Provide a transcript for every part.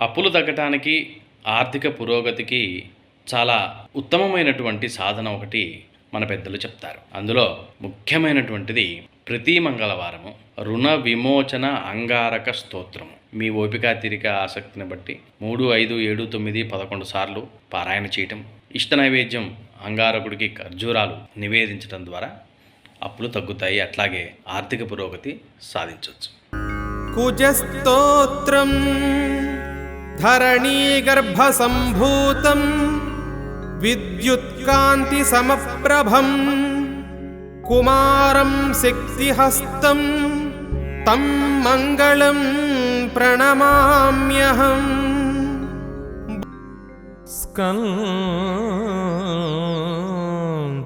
అప్పులు తగ్గటానికి ఆర్థిక పురోగతికి చాలా ఉత్తమమైనటువంటి సాధన ఒకటి మన పెద్దలు చెప్తారు. అందులో ముఖ్యమైనటువంటిది ప్రతి మంగళవారము రుణ విమోచన అంగారక స్తోత్రము. మీ ఓపిక తీరిక ఆసక్తిని బట్టి మూడు ఐదు ఏడు తొమ్మిది పదకొండు సార్లు పారాయణ చేయటం ఇష్ట నైవేద్యం అంగారకుడికి ఖర్జూరాలు నివేదించడం ద్వారా అప్పులు తగ్గుతాయి. అట్లాగే ఆర్థిక పురోగతి సాధించవచ్చు కుజస్తోత్రం धीगर्भसम्भूतं विद्युत्कान्तिसमप्रभम् कुमारं सिक्तिहस्तं तं मङ्गलं प्रणमाम्यहम्।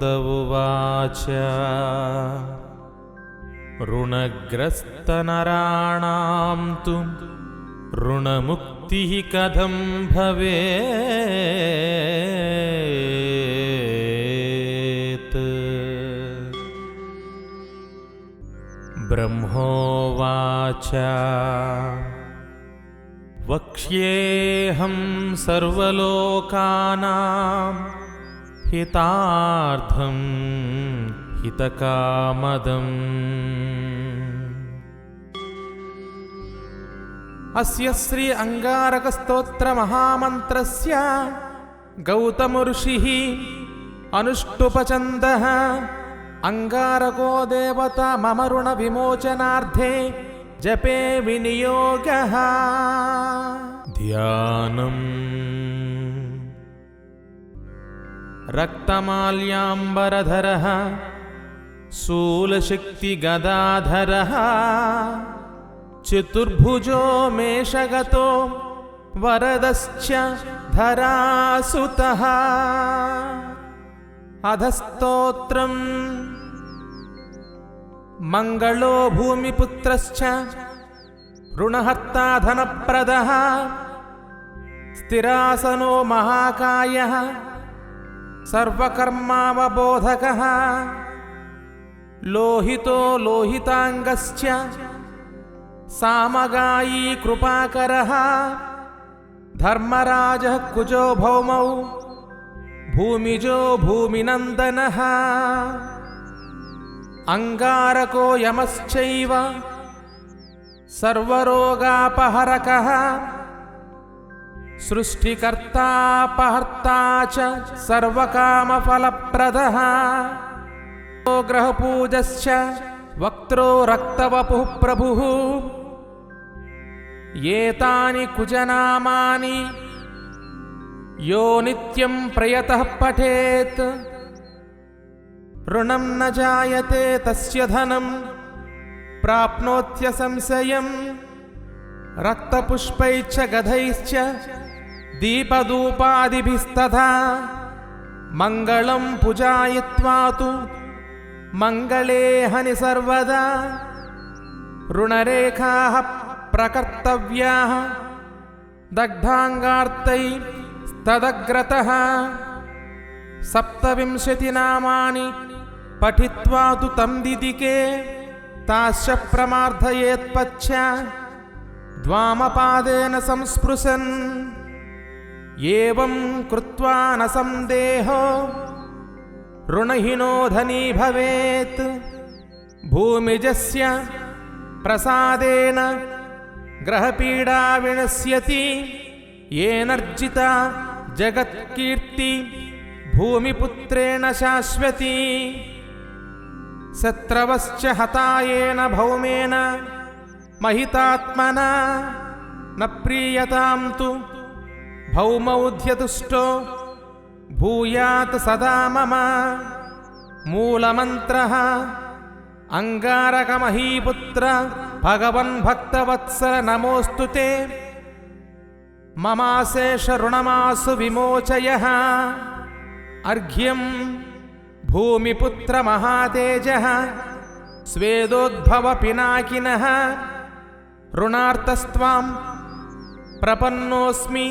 द ऋणग्रस्तनराणां तु ऋणमुक्तिः कथं भवेत्? ब्रह्मोवाच वक्ष्येऽहं सर्वलोकानां हितार्थं हितकामदम् अस्य श्री अङ्गारकस्तोत्रमहामन्त्रस्य गौतमऋषिः अनुष्टुपचन्दः। अङ्गारको देवता मम ऋणविमोचनार्थे जपे विनियोगः। ध्यानम्। रक्तमाल्याम्बरधरः शूलशक्तिगदाधरः चतुर्भुजो मेषगतो वरदश्च धरासुतः। अधस्तोत्रम् मङ्गलो भूमिपुत्रश्च ऋणहर्ता धनप्रदः स्थिरासनो महाकायः सर्वकर्मावबोधकः। लोहितो लोहिताङ्गश्च సామగాయీ కృపాకర ధర్మరాజ కుజో భౌమౌ భూమిజో భూమినందన అంగారకో యమశ్చైవ సర్వరోగాపహరక సృష్టికర్తాపహర్తా సర్వకామఫలప్రద గ్రహపూజశ్చ వక్త్రో రక్తవపు ప్రభు एतानि कुजनामानि। यो नित्यं प्रयतः पठेत्। ऋणं न जायते तस्य धनं। प्राप्नोत्यसंशयम् रक्तपुष्पैश्च गधैश्च दीपधूपादिभिस्तथा। मङ्गलं पूजायित्वा तु मङ्गले हनि सर्वदा। ऋणरेखाः ప్రకర్తవ్యా దగ్ధాంగార్తై తదగ్రత సప్తవింశతి నామాని పఠిత్వా తు తం దిదికే తాశ ప్రమార్థయేత్పచ్చ ద్వామపాదేన సంస్పృశన్ ఏం కృత్వా న సందేహో రుణహీనోధనీ భవేత్ భూమిజస్య ప్రసాదేన గ్రహపీడా వినశ్యతి ఏనర్జిత జగత్కీర్తి భూమిపుత్రేణ శాశ్వతి. శత్రవశ్చ హతాయేన భౌమేన మహితాత్మన న ప్రీయతాం తు భౌమౌధ్యతుష్టో భూయాత్ సదా మమ. మూలమంత్ర అంగారకమహీపుత్ర భగవన్ భక్తవత్సల నమోస్తు తే మమాశేష రుణమాసు విమోచయ అర్ఘ్యం భూమిపుత్ర మహాతేజ స్వేదోద్భవ పినాకిన రుణార్తస్వాం ప్రపన్నోస్మి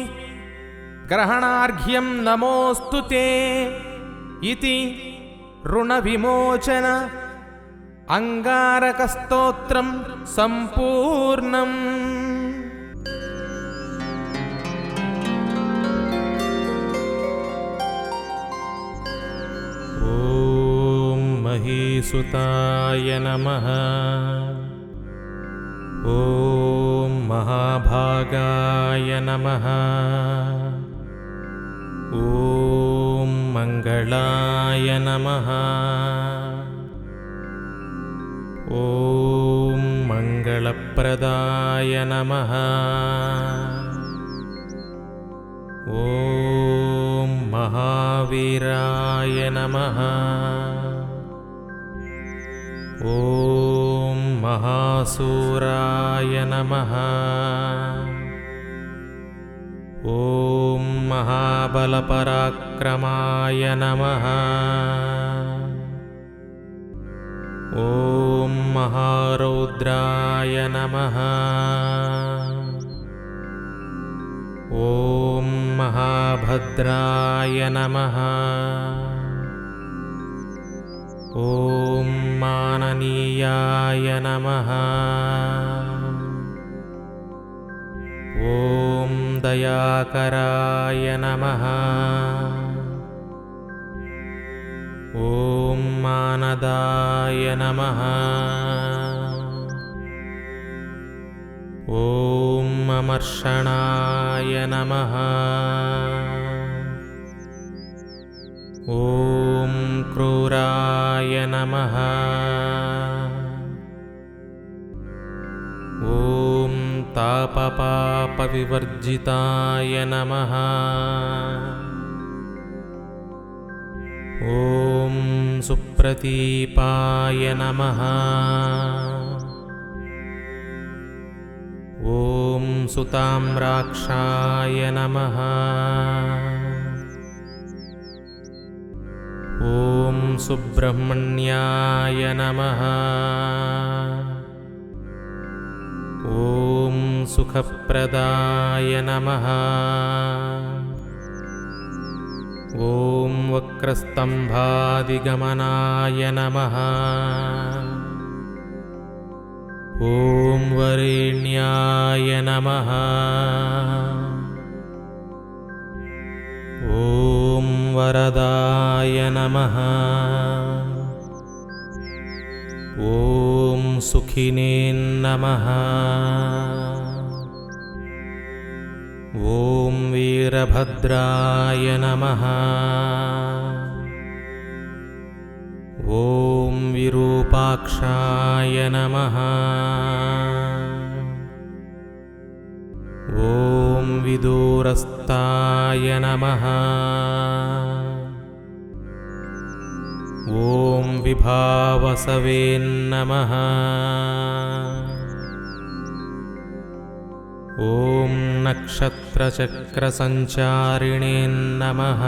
గ్రహణార్ఘ్యం నమోస్తు ఇది రుణ విమోచన अङ्गारकस्तोत्रं सम्पूर्णम् ॐ महीसुताय नमः ॐ महाभागाय नमः ॐ मङ्गलाय नमः ॐ मङ्गलप्रदाय नमः। ॐ महावीराय नमः। ॐ महासूराय नमः। ॐ महाबलपराक्रमाय नमः ॐ महारौद्राय नमः। ॐ महाभद्राय नमः। ॐ माननीयाय नमः। ॐ दयाकराय नमः। ॐ मानदाय नमः। ॐ अमर्षणाय नमः। ॐ क्रूराय नमः। ॐ तापपापविवर्जिताय नमः ॐ सुप्रतीपाय नमः। ॐ सुताम्राक्षाय नमः। ॐ सुब्रह्मण्याय नमः। ॐ सुखप्रदाय नमः ॐ वक्रस्तम्भादिगमनाय नमः। ॐ वरेण्याय नमः। ॐ वरदाय नमः। ॐ सुखिने नमः ॐ वीरभद्राय नमः। ॐ विरूपाक्षाय नमः। ॐ विदूरस्ताय नमः। ॐ विभावसवे नक्षत्रचक्रसञ्चारिणे नमः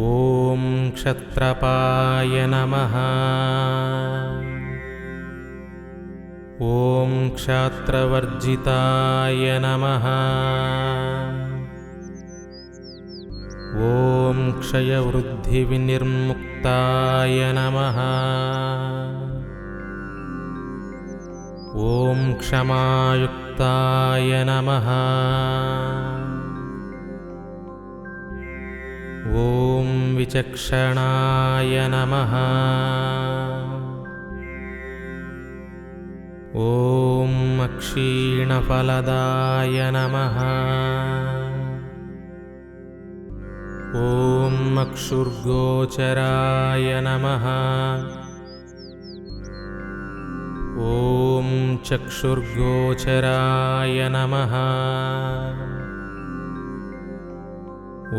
ॐ क्षत्रपाय नमः। ॐ क्षात्रवर्जिताय नमः। ॐ क्षयवृद्धिविनिर्मुक्ताय नमः ॐ क्षमायुक्ताय नमः। ॐ विचक्षणाय नमः। ॐ क्षीणफलदाय नमः। ॐ अक्षुर्गोचराय नमः ॐ चक्षुर्गोचराय नमः।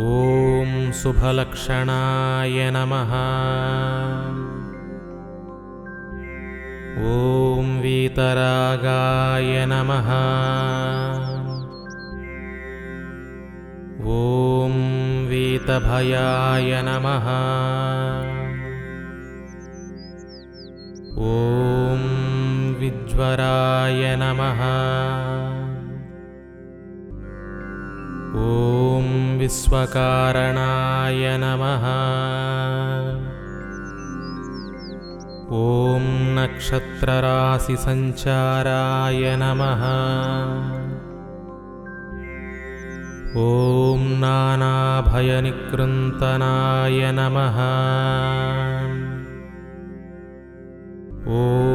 ॐ शुभलक्षणाय नमः। ॐ वीतरागाय नमः। ॐ वीतभयाय नमः। ॐ विज्वराय नमः ॐ विश्वकारणाय नमः ॐ नक्षत्रराशिसञ्चाराय नमः ॐ नानाभयनिकृन्तनाय नमः ॐ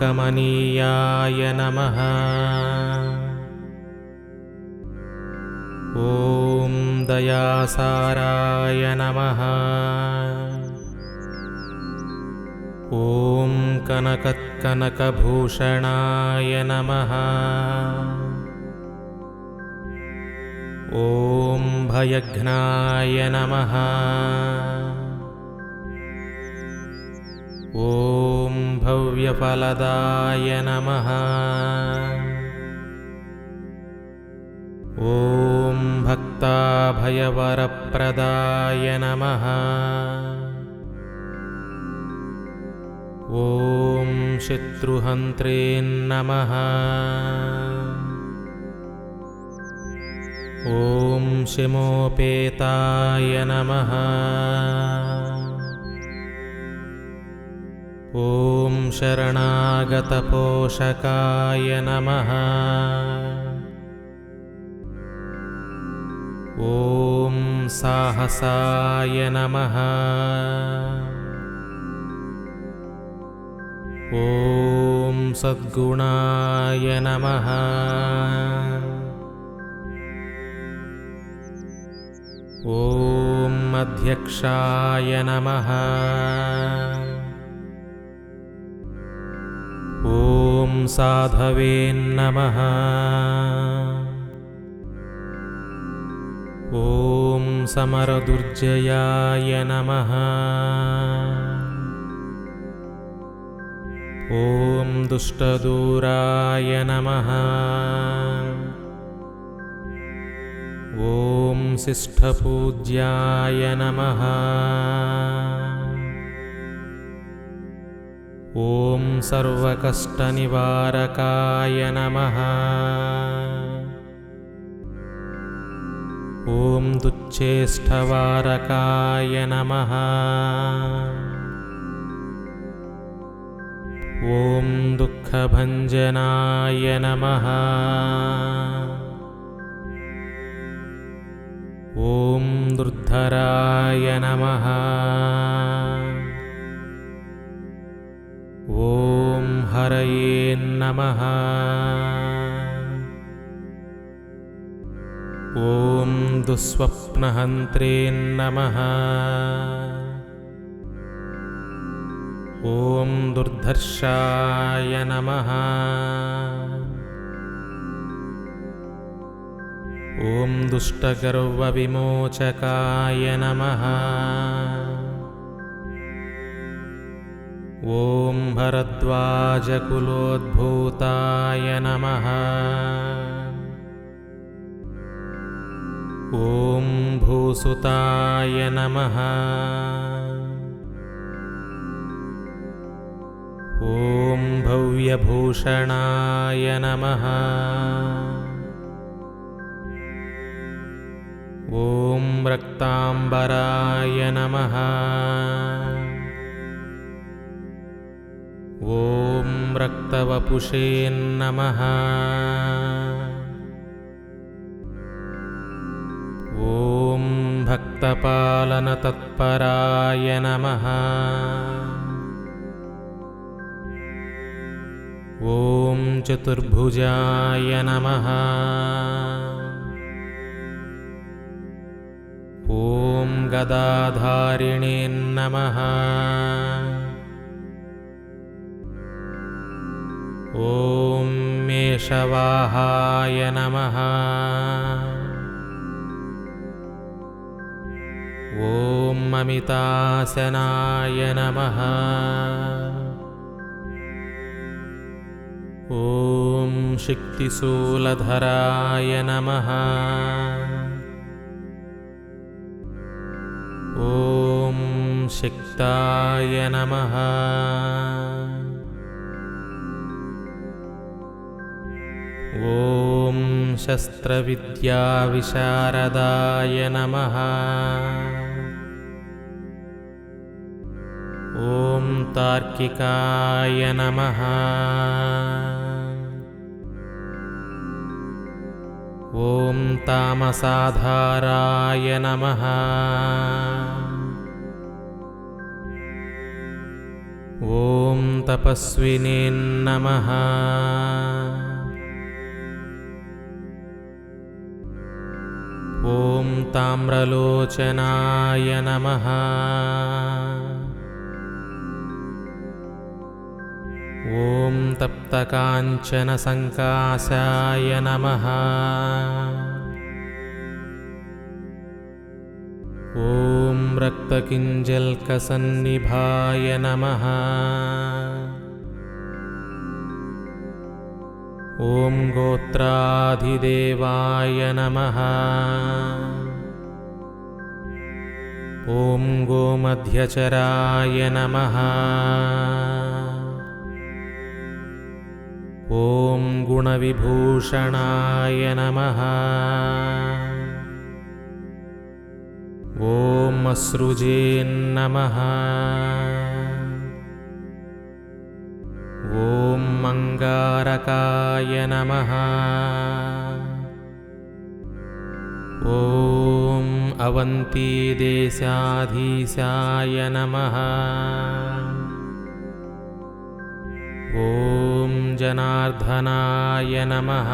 कमनीयाय नमः। ॐ दयासाराय नमः। ॐ कनकत्कनकभूषणाय नमः। ॐ भयघ्नाय नमः। ॐ भव्यफलदाय नमः। ॐ भक्ताभयवरप्रदाय नमः। ॐ शत्रुहन्त्रे नमः। ॐ शिमोपेताय नमः ॐ शरणागतपोषकाय नमः। ॐ साहसाय नमः। ॐ सद्गुणाय नमः। ॐ अध्यक्षाय नमः ॐ साधवे नमः। ॐ समरदुर्जयाय नमः। ॐ दुष्टदूराय नमः। ॐ शिष्ठपूज्याय नमः ॐ सर्वकष्टनिवारकाय नमः। ॐ दुच्छेष्ठवारकाय नमः। ॐ दुःखभञ्जनाय नमः। ॐ दुर्धराय नमः ॐ हरये नमः। ॐ दुःस्वप्नहन्त्रे ॐ दुर्धर्षाय नमः। ॐ दुष्टगर्वविमोचकाय नमः ॐ भरद्वाजकुलोद्भूताय नमः। ॐ भूसुताय नमः। ॐ भव्यभूषणाय नमः। ॐ रक्ताम्बराय नमः ॐ रक्तवपुषे नमः ॐ भक्तपालनतत्पराय नमः। ॐ चतुर्भुजाय नमः। ॐ गदाधारिणे नमः ॐ मेषवाहाय नमः। ॐ अमितासनाय नमः। ॐ शक्तिशूलधराय नमः। ॐ शक्ताय नमः ॐ शस्त्रविद्याविशारदाय नमः। ॐ तार्किकाय नमः। ॐ तामसाधाराय नमः। ॐ तपस्विने नमः ताम्रलोचनाय नमः। ॐ तप्तकाञ्चनसङ्कासाय नमः। ॐ रक्तकिञ्जल्कसन्निभाय नमः। ॐ गोत्राधिदेवाय नमः ॐ गोमध्यचराय नमः। ॐ गुणविभूषणाय नमः। ॐ अश्रुजेन्नमः ॐ मङ्गारकाय नमः। ॐ अवन्तीदेशाधीशाय नमः। ॐ जनार्दनाय नमः।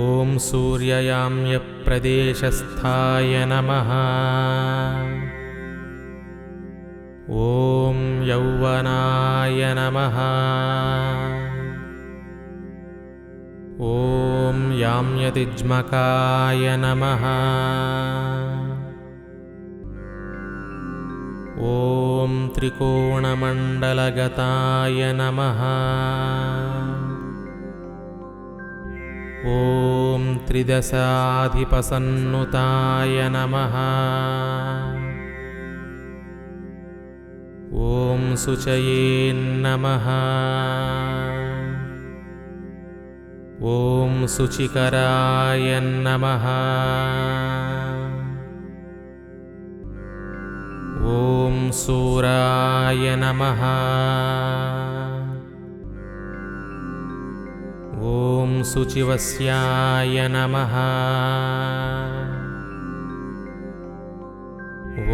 ॐ सूर्ययाम्यप्रदेशस्थाय नमः। ॐ यौवनाय नमः ॐ याम्यतिज्मकाय नमः। ॐ त्रिकोणमण्डलगताय नमः। ॐ त्रिदशाधिपसन्नुताय नमः। ॐ नमः ॐ शुचिकराय नमः। ॐ सूराय नमः। ॐ शुचिवस्याय नमः।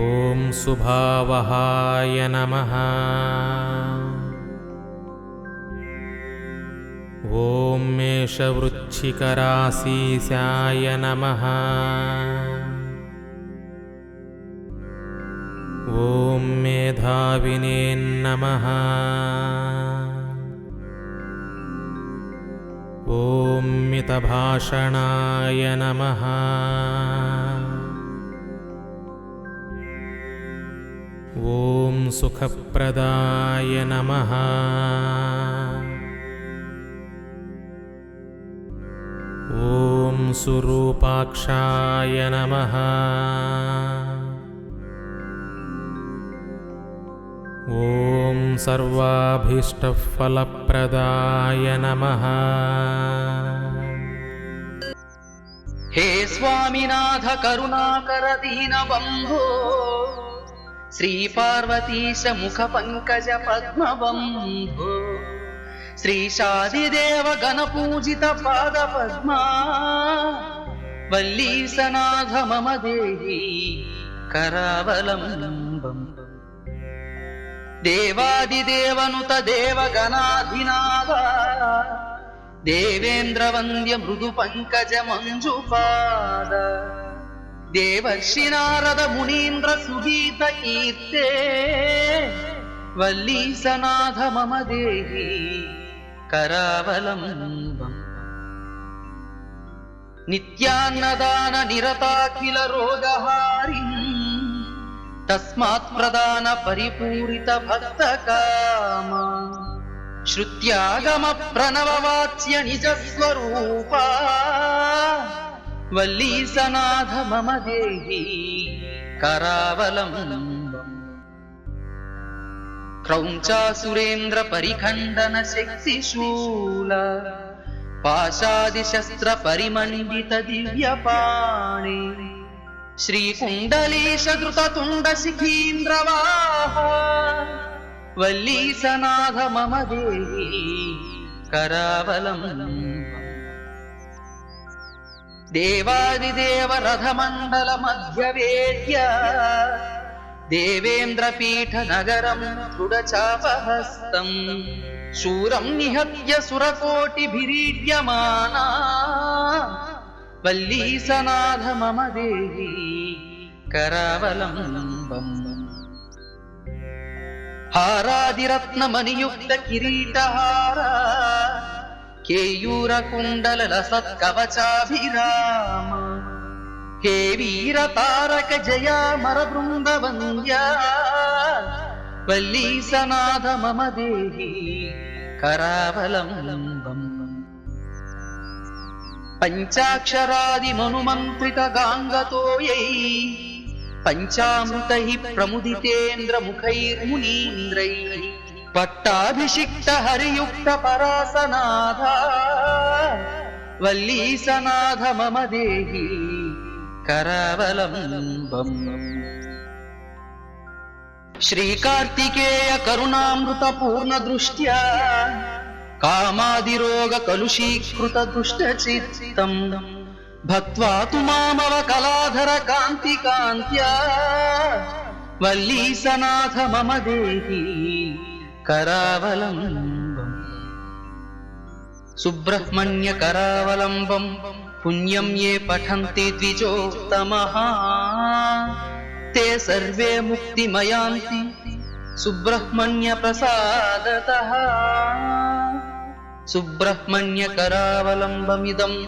ॐ सुभावहाय नमः ॐ मेषवृच्छिकराशीशाय नमः। ॐ मेधाविने ॐ मितभाषणाय नमः। ॐ सुखप्रदाय नमः सुरूपाक्षाय नमः। ॐ सर्वाभीष्टफलप्रदाय नमः। हे स्वामिनाथ करुणाकर दीनबन्धो श्रीपार्वतीश मुखपङ्कज पद्मबन्धो శ్రీషాదిదేవ గణపూజిత పాద పద్మా. వల్లీ సనాథ మమ దేహి కరావలంబం. దేవాదిదేవనుత దేవగణాధినాథ దేవేంద్ర వంద్య మృదు పంకజ మంజుపాద. దేవర్షి నారద మునీంద్ర సుగీత కీర్తే. వల్లీ సనాథ మమ దేహి प्रदान परिपूरित भक्तकामा श्रुत्यागम प्रणववाच्य निजस्वरूपा वल्लीसनाथ मम देहि करावलम्बम् क्रौञ्चासुरेन्द्र परिखण्डन शक्तिशूल पाशादिशस्त्र परिमण्डित दिव्यपाणि श्रीकुण्डलीश द्रुततुण्ड शिखीन्द्रवाह वल्लीसनाथ मम देहि करावलम्बम् देवादिदेवरथमण्डलमध्यवेद्य देवेन्द्रपीठनगरम् दृढचापहस्तम् शूरम् निहत्य सुरकोटिभिरीड्यमाना वल्लीसनाथ मम देहि करावलम्बम् हारादिरत्नमनियुक्तकिरीटहार केयूरकुण्डलसत्कवचाभिराम హే వీర తారక జయ మర బృందవంద్య వల్లీ సనాథ మమ దేహి కరావలంబం. పంచాక్షరాది మనుమంత్రిత గాంగతో పంచామృత ప్రముదితేంద్ర ముఖైర్మునీంద్రై. పట్టాభిషిక్త హరియుక్త పరాసనాథ వల్లీ సనాథ మమ దేహీ కరవలంబం. శ్రీకార్తికేయ కరుణామృత పూర్ణ దృష్ట్యా కామాదిరోగ కలుషీకృత దుష్ట చిత్తం భక్వా తు మామవ కళాధర కాంతి కాంత్యా వల్లీ సనాథ మమ దేహి కరావలంబం. సుబ్రహ్మణ్య కరావలంబం. पुण्यं ये पठन्ति द्विजोत्तमः ते सर्वे मुक्तिमयान्ति सुब्रह्मण्य प्रसादतः सुब्रह्मण्य करावलम्बमिदम्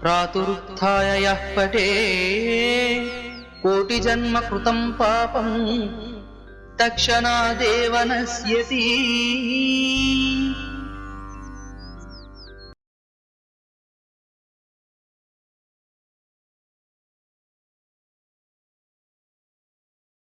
प्रातुरुत्थाय यः पटे कोटिजन्म कृतं तक्षणादेव नश्यति